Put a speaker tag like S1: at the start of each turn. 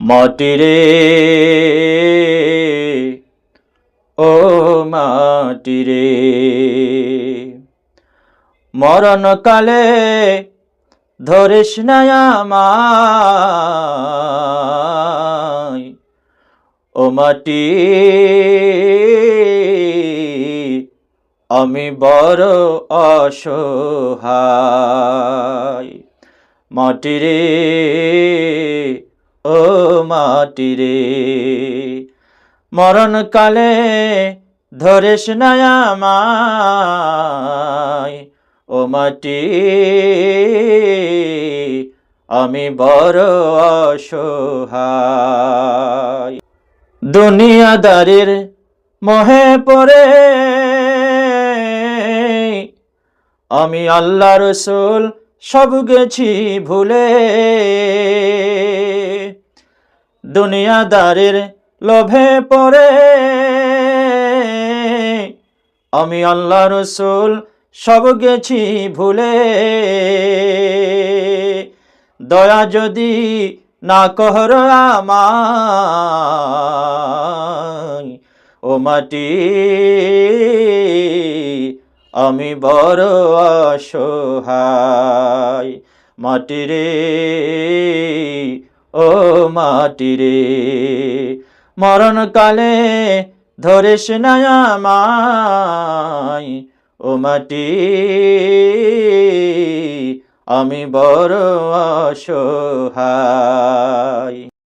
S1: মাটিরে। ও মাটিরে। মরণকালে ধরিস আমায়। ও মাটি আমি বড় অসহায়। মাটিরে ও মাটিরে মরণকালে ধরিস আমায়, ও মাটি। আমি বড় অসহায়। দুনিয়াদারির মহে পড়ে, আমি আল্লাহ রসুল সব গেছি ভুলে। দুনিয়াদারির লোভে পড়ে। আমি আল্লাহ রসুল, সব গেছি ভুলে। দয়া যদি না কহর আমায়, ও মাটি আমি বড় অসহায়। মাটিরে ও মাটিরে মরণকালে ধরিস না আমায়, ও মাটি। আমি বড় অসহায়।